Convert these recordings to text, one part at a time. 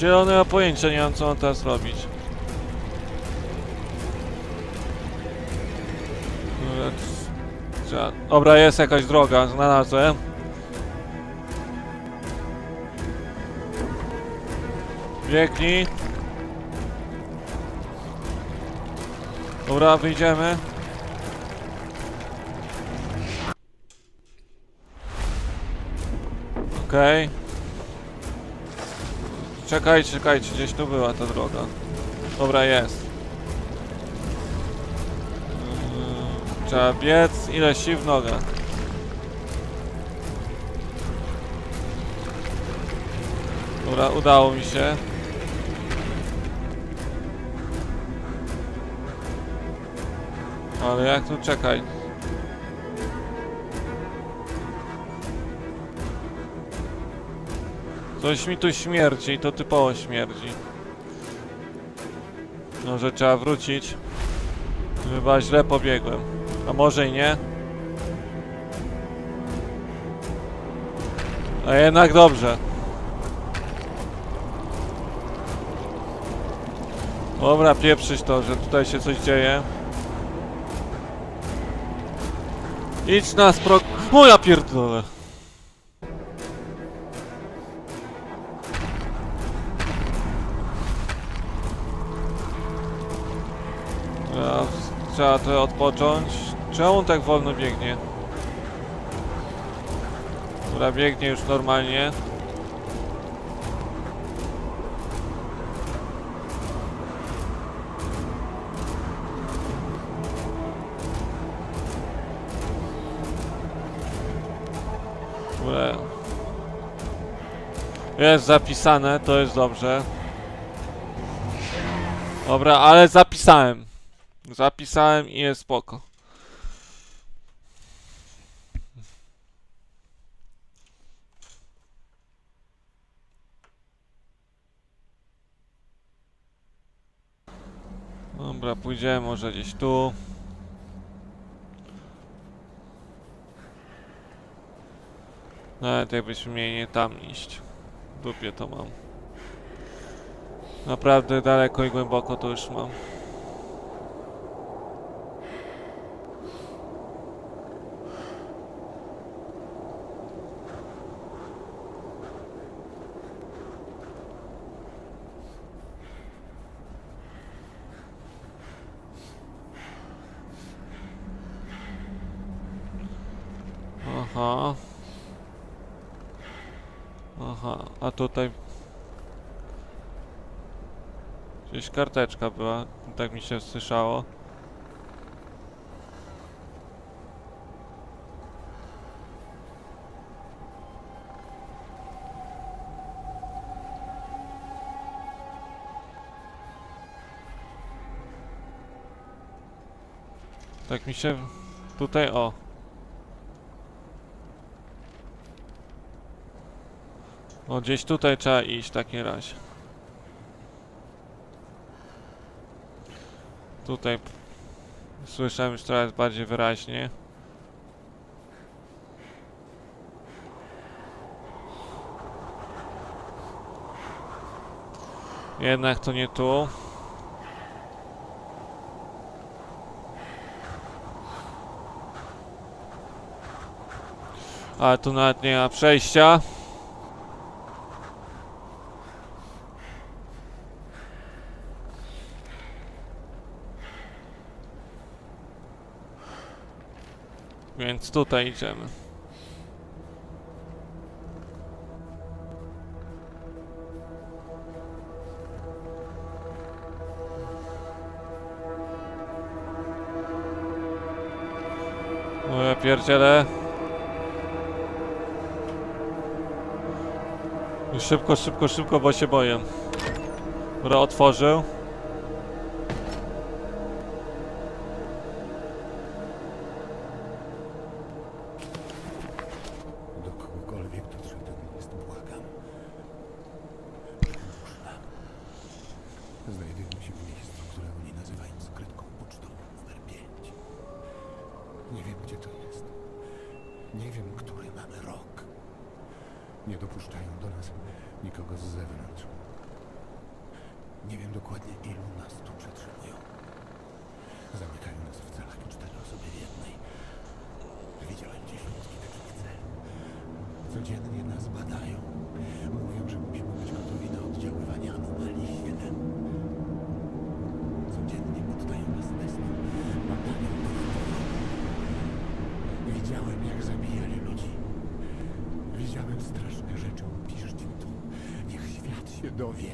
Zielonego pojęcia nie mam co mam teraz robić. Dobra, jest jakaś droga, znalazłem. Biegnij. Dobra, wyjdziemy. Okej. Czekajcie, czekajcie, gdzieś tu była ta droga. Dobra, jest. Yy, Trzeba biec, ile sił w nogę. Dobra, udało mi się. Ale jak tu czekaj? Coś mi tu śmierci, to typowo śmierdzi. Może trzeba wrócić. Chyba źle pobiegłem. A może i nie? A jednak dobrze. Dobra, pieprzyć to, że tutaj się coś dzieje. Idź na sprog... O ja pierdolę! Trzeba to odpocząć. Czemu on tak wolno biegnie? Dobra, biegnie już normalnie. Jest zapisane, to jest dobrze. Dobra, ale zapisałem. Zapisałem i jest spoko. Dobra, pójdziemy może gdzieś tu. Nawet jakbyśmy mieli nie tam iść. W dupie to mam. Naprawdę daleko i głęboko to już mam. Aha. Aha, a tutaj... Gdzieś karteczka była, tak mi się słyszało. Tak mi się... Tutaj, o. O, gdzieś tutaj trzeba iść w takim razie. Tutaj słyszę już coraz bardziej wyraźnie. Jednak to nie tu. Ale tu nawet nie ma przejścia. Więc tutaj idziemy. No ja pierdzielę. Szybko, szybko, szybko, bo się boję. Dobra, otworzył. Codziennie nas badają. Mówią, że musimy być gotowi na oddziaływanie anomalii 7. Codziennie poddają nas testom. Badaniom. Widziałem, jak zabijali ludzi. Widziałem straszne rzeczy. Piszcie to. Niech świat się dowie.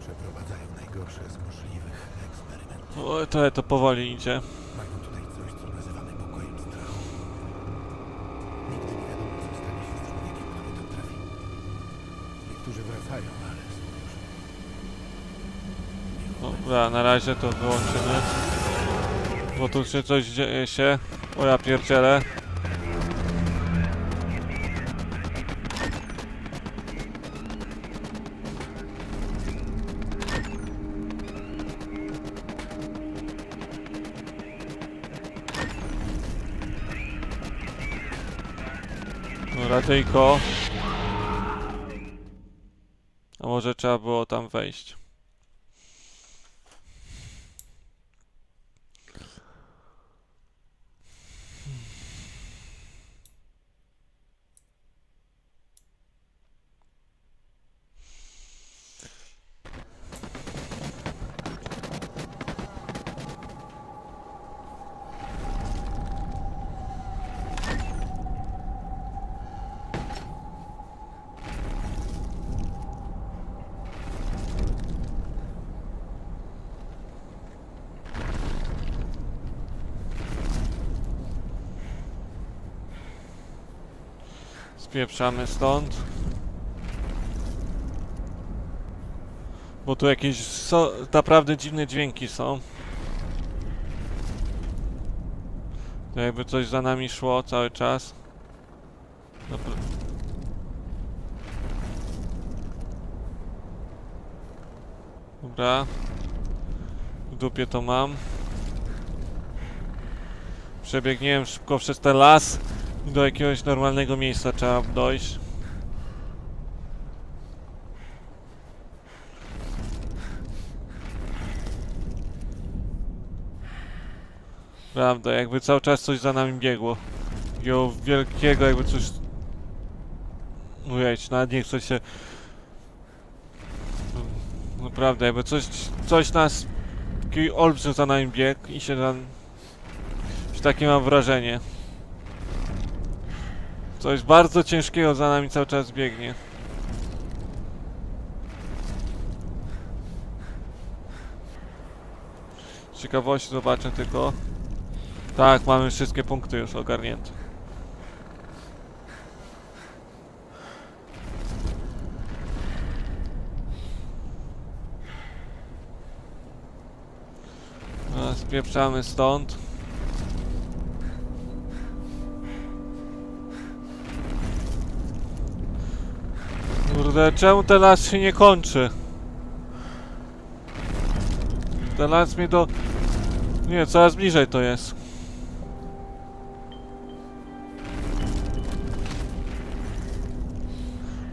Przeprowadzają najgorsze z możliwych eksperymentów. O, to, to powoli idzie. Mają tutaj coś, co nazywamy pokojem strachu. Nigdy nie wiadomo, co stanie się z człowiekiem, który tam trafi. Niektórzy wracają, ale są już Dobra, na razie to wyłączymy. Bo tu się coś dzieje się. O ja pierdzielę. Radyjko. A może trzeba było tam wejść. Spieprzamy stąd. Bo tu jakieś so, naprawdę dziwne dźwięki są. To jakby coś za nami szło cały czas. Dobra. Dobra. W dupie to mam. Przebiegniemy szybko przez ten las. Do jakiegoś normalnego miejsca trzeba dojść. Prawda, jakby cały czas coś za nami biegło. Takiego wielkiego, jakby coś... Ujeć, nawet nie chcę się... Naprawdę, jakby coś, coś nas... Taki olbrzym za nami biegł i się tam... Takie mam wrażenie. Coś bardzo ciężkiego za nami cały czas biegnie. Ciekawości zobaczę tylko. Tak, mamy wszystkie punkty już ogarnięte. No, spieprzamy stąd. Kurde, czemu ten las się nie kończy? Ten las mnie do... Nie, coraz bliżej to jest.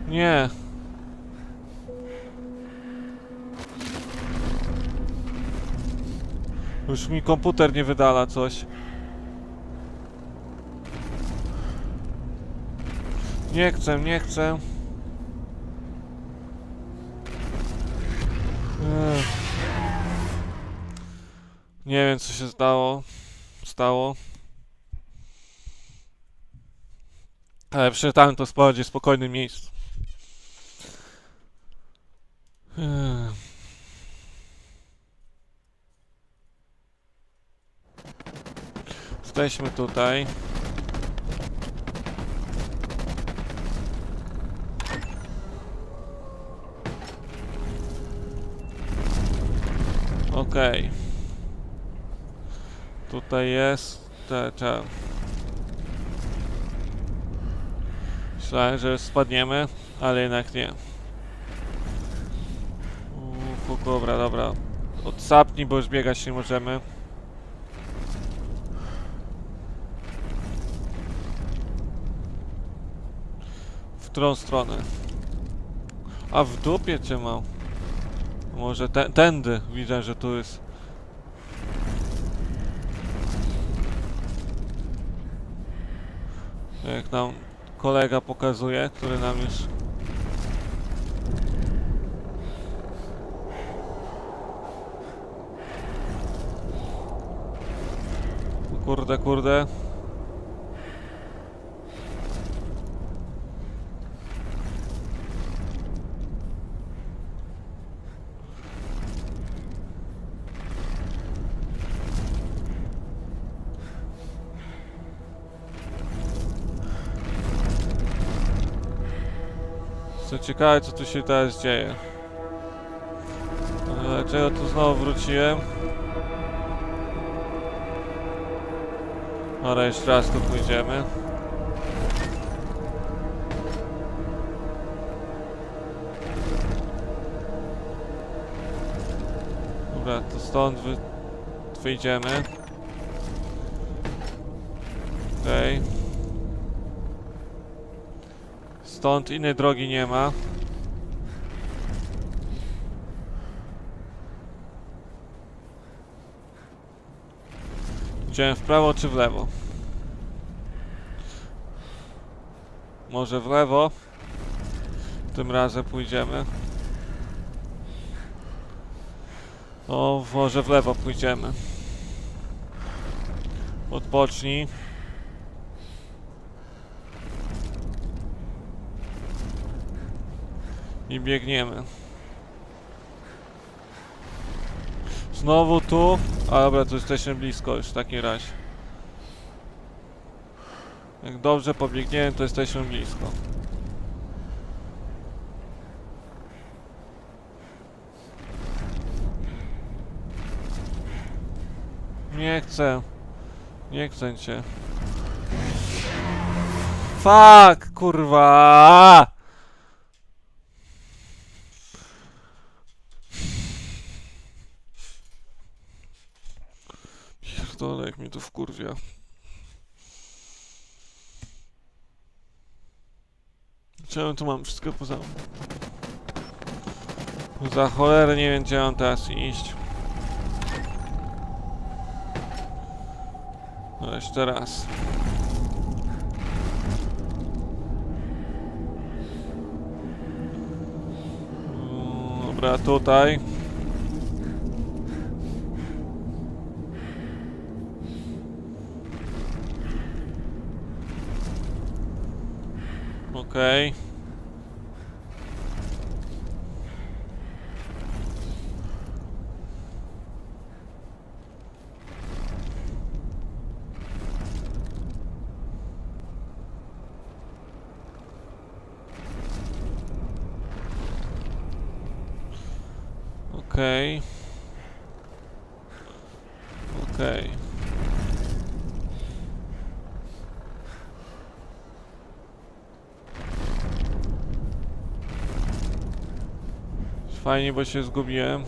Nie. Już mi komputer nie wydala coś. Nie chcę, nie chcę. Nie wiem co się stało. Stało. Ale przeczytałem to w bardziej spokojnym miejscu. Ech. Jesteśmy tutaj. Okej tutaj jest. Te, te. Myślałem, że spadniemy, ale jednak nie. Uuu, dobra, dobra. Odsapnij, bo już biegać nie możemy. W którą stronę? A w dupie cię mam. Może te, tędy. Widzę, że tu jest. Jak nam kolega pokazuje, który nam już... Kurde, kurde. Co ciekawe, co tu się teraz dzieje. Dlaczego tu znowu wróciłem? Ale jeszcze raz tu pójdziemy. Dobra, to stąd wy... wyjdziemy. Okej. Stąd innej drogi nie ma. Idziemy w prawo czy w lewo? Może w lewo? Tym razem pójdziemy. O, może w lewo pójdziemy. Odpocznij. I biegniemy. Znowu tu. A dobra, to jesteśmy blisko już w takim razie. Jak dobrze pobiegniemy, to jesteśmy blisko. Nie chcę. Nie chcę cię. Fuck, kurwa! Pierdolę, jak mnie to wkurwia. Czemu tu mam wszystko poza... Za cholerę nie wiem, gdzie mam teraz iść. No jeszcze raz. Mm, Dobra, tutaj. Okej. Okej. Okej. Fajnie, bo się zgubiłem.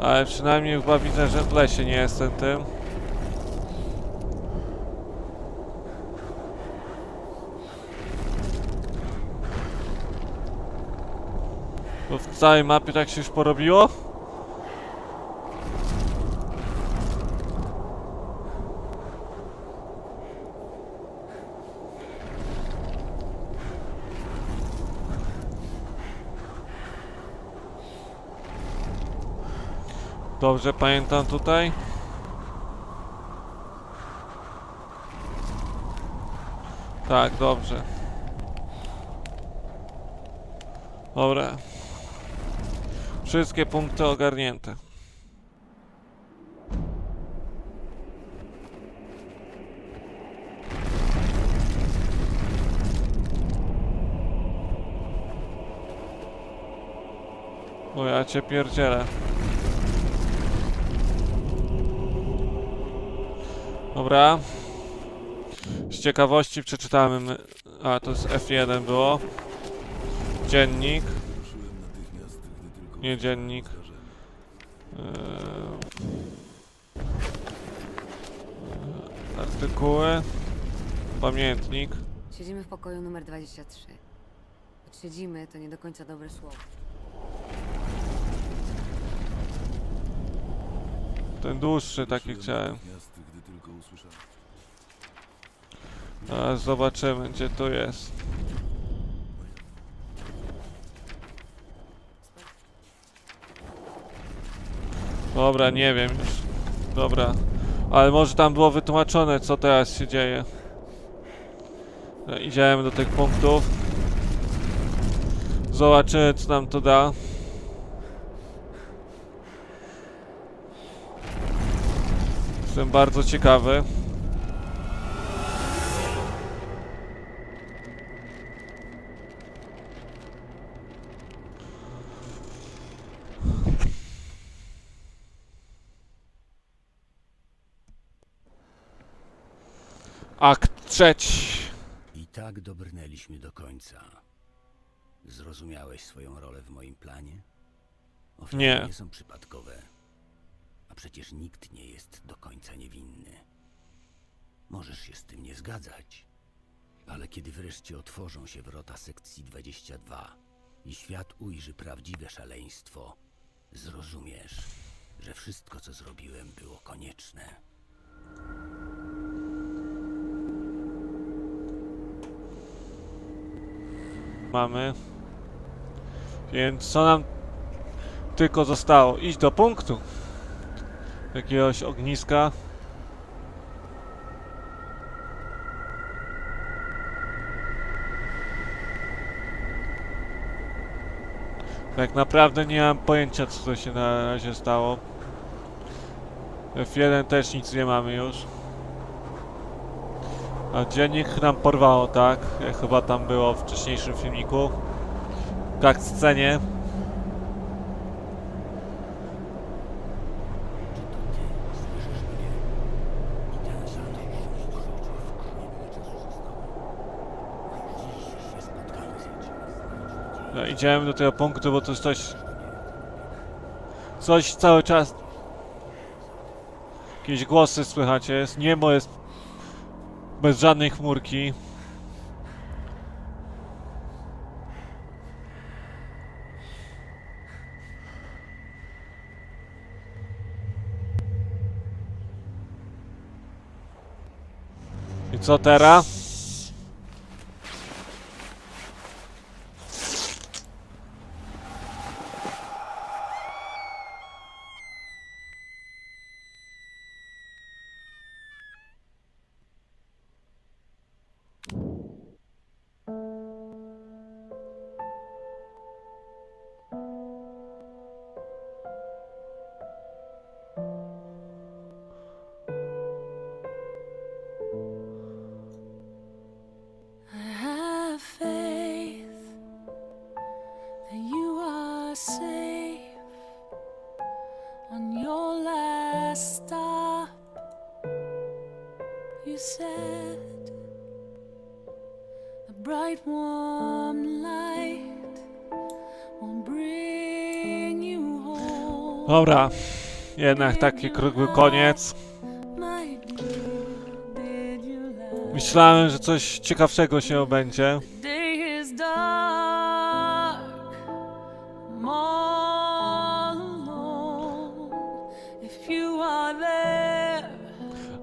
Ale przynajmniej chyba widzę, że w lesie nie jestem tym. Bo w całej mapie tak się już porobiło? Dobrze pamiętam tutaj? Tak, dobrze. Dobra. Wszystkie punkty ogarnięte. O ja cię pierdzielę. Dobra. Z ciekawości przeczytałem. A, to jest F1 było. Dziennik. Nie dziennik. Eee, Artykuły. Pamiętnik. Siedzimy w pokoju numer 23. Choć siedzimy, to nie do końca dobre słowo. Ten dłuższy taki chciałem. Usłyszałem. A zobaczymy gdzie tu jest. Dobra, nie wiem już. Dobra. Ale może tam było wytłumaczone co teraz się dzieje. No, Idziemy do tych punktów. Zobaczymy co nam to da. Jestem bardzo ciekawy. Akt trzeci. I tak dobrnęliśmy do końca. Zrozumiałeś swoją rolę w moim planie? Ofiary Nie. nie są przypadkowe. A przecież nikt nie jest do końca niewinny. Możesz się z tym nie zgadzać. Ale kiedy wreszcie otworzą się wrota sekcji 22 i świat ujrzy prawdziwe szaleństwo, zrozumiesz, że wszystko, co zrobiłem, było konieczne. Mamy. Więc co nam tylko zostało? Iść do punktu. Jakiegoś ogniska. Tak naprawdę nie mam pojęcia co to się na razie stało. F1 też nic nie mamy już. A dziennik nam porwało, tak? Jak chyba tam było w wcześniejszym filmiku. Tak, scenie. Słyszysz mnie? I ten zadość Niewiele czasu zostało. Dziś się spotkamy z No, idziemy do tego punktu, bo to jest coś... Coś cały czas... Jakieś głosy słychać jest. Niebo jest... Bez żadnej chmurki. I co teraz? Safe on your last stop. You said a bright warm light will bring you home. Dobra. Jednak taki koniec. Did you love? Myślałem, że coś ciekawszego się będzie.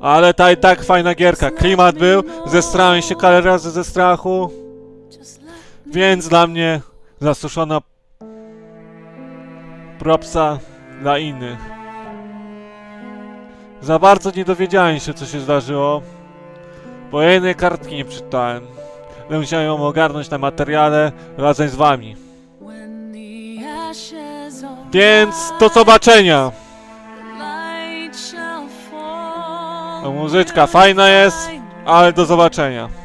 Ale ta i tak fajna gierka. Klimat był, zestrałem się parę razy ze strachu, więc dla mnie zasuszona propsa dla innych. Za bardzo nie dowiedziałem się, co się zdarzyło, bo jednej kartki nie czytałem. Ale musiałem ją ogarnąć na materiale razem z wami. Więc do zobaczenia! Muzyczka fajna jest, ale do zobaczenia.